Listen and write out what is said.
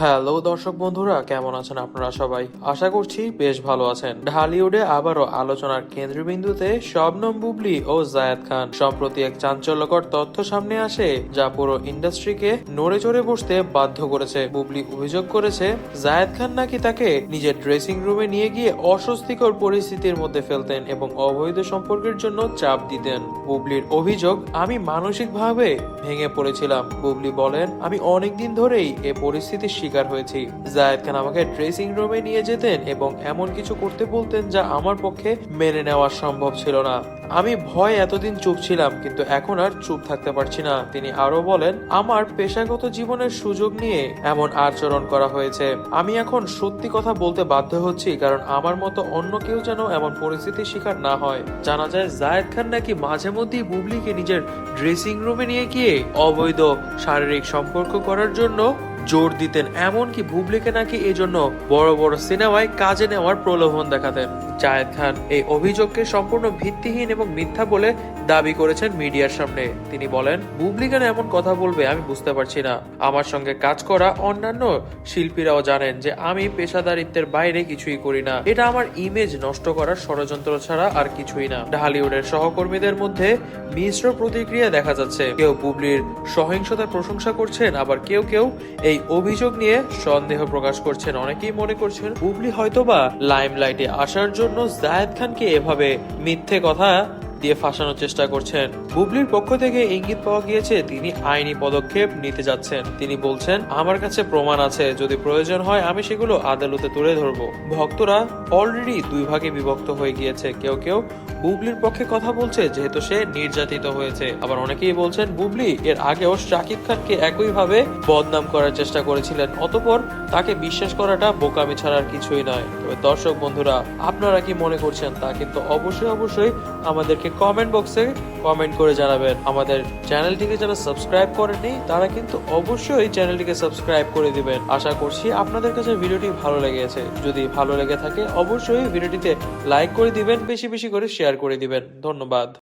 Hello দর্শক বন্ধুরা, কেমন আছেন আপনারা সবাই? আশা করছি বেশ ভালো আছেন। ঢালিউডে আবারও আলোচনার কেন্দ্রবিন্দুতে শবনম বুবলি ও জায়েদ খান। সম্প্রতি এক চাঞ্চল্যকর তথ্য সামনে আসে, যা পুরো ইন্ডাস্ট্রিকে নড়ে চড়ে বসতে বাধ্য করেছে। বুবলি অভিযোগ করেছে, জায়েদ খান নাকি তাকে নিজের ড্রেসিং রুমে নিয়ে গিয়ে অস্বস্তিকর পরিস্থিতির মধ্যে ফেলতেন এবং অবৈধ সম্পর্কের জন্য চাপ দিতেন। বুবলির অভিযোগ, আমি মানসিকভাবে ভেঙে পড়েছিলাম। বুবলি বলেন, আমি অনেকদিন ধরেই এ পরিস্থিতির শিকার হয়েছি। জায়েদ খান আমাকে ড্রেসিং রুমে নিয়ে যেতেন এবং এমন কিছু করতে বলতেন যা আমার পক্ষে মেনে নেওয়া সম্ভব ছিল না। আমি ভয় এতদিন চুপ ছিলাম, কিন্তু এখন আর চুপ থাকতে পারছি না। তিনি আরও বলেন, আমার পেশাগত জীবনের সুযোগ নিয়ে এমন আচরণ করা হয়েছে। আমি এখন সত্যি কথা বলতে বাধ্য হচ্ছি, কারণ আমার মতো অন্য কেউ যেন এমন পরিস্থিতির শিকার না হয়। জানা যায়, জায়েদ খান নাকি মাঝে মধ্যেই বুবলিকে নিজের ড্রেসিং রুমে নিয়ে গিয়ে অবৈধ শারীরিক সম্পর্ক করার জন্য জোর দিতেন, এমনকি বুবলিকে নাকি এই জন্য বড় বড় সিনেমায় কাজে নেওয়ার প্রলোভন দেখাতেন। জায়েদ খান এই অভিযোগকে সম্পূর্ণ ভিত্তিহীন এবং মিথ্যা বলে দাবি করেছেন মিডিয়ার সামনে। তিনি বলেন, বুবলি কেন এমন কথা বলবে আমি বুঝতে পারছি না। আমার সঙ্গে কাজ করা অন্যান্য শিল্পীরাও জানেন যে আমি পেশাদারিত্বের বাইরে কিছুই করি না। এটা আমার ইমেজ নষ্ট করার ষড়যন্ত্র ছাড়া আর কিছুই না। ঢালিউডের সহকর্মীদের মধ্যে মিশ্র প্রতিক্রিয়া দেখা যাচ্ছে। কেউ বুবলির সহিংসতার প্রশংসা করছেন, আবার কেউ কেউ এই অভিযোগ নিয়ে সন্দেহ প্রকাশ করছেন অনেকেই মনে করছেন বুবলি হয়তোবা লাইমলাইটে আসার জন্য জায়েদ খানকে এভাবে মিথ্যে কথা দিয়ে ফাঁসানোর চেষ্টা করছেন। বুবলির পক্ষ থেকে ইঙ্গিত পাওয়া গিয়েছে, তিনি আইনি পদক্ষেপ নিতে যাচ্ছেন। তিনি বলছেন, আমার কাছে প্রমাণ আছে, যদি প্রয়োজন হয় আমি সেগুলো আদালতে তুলে ধরবো। ভক্তরা অলরেডি দুই ভাগে বিভক্ত হয়ে গিয়েছে। কেউ কেউ বুবলির পক্ষে কথা বলছে, যেহেতু সে নির্যাতিত হয়েছে। আবার অনেকেই বলছেন বুবলি এর আগেও শাকিব খানকে একইভাবে বদনাম করার চেষ্টা করেছিলেন, অতপর তাকে বিশ্বাস করাটা বোকামি ছাড়ার কিছুই নয়। তবে দর্শক বন্ধুরা, আপনারা কি মনে করছেন? তা কিন্তু অবশ্যই অবশ্যই আমাদেরকে কমেন্ট বক্সে কমেন্ট করে জানাবেন। আমাদের চ্যানেলটিকে যারা সাবস্ক্রাইব করেনি তারা কিন্তু অবশ্যই চ্যানেলটিকে সাবস্ক্রাইব করে দিবেন। আশা করছি আপনাদের কাছে ভিডিওটি ভালো লেগেছে। যদি ভালো লেগে থাকে, অবশ্যই ভিডিওটিতে লাইক করে দিবেন, বেশি বেশি করে শেয়ার করে দিবেন। ধন্যবাদ।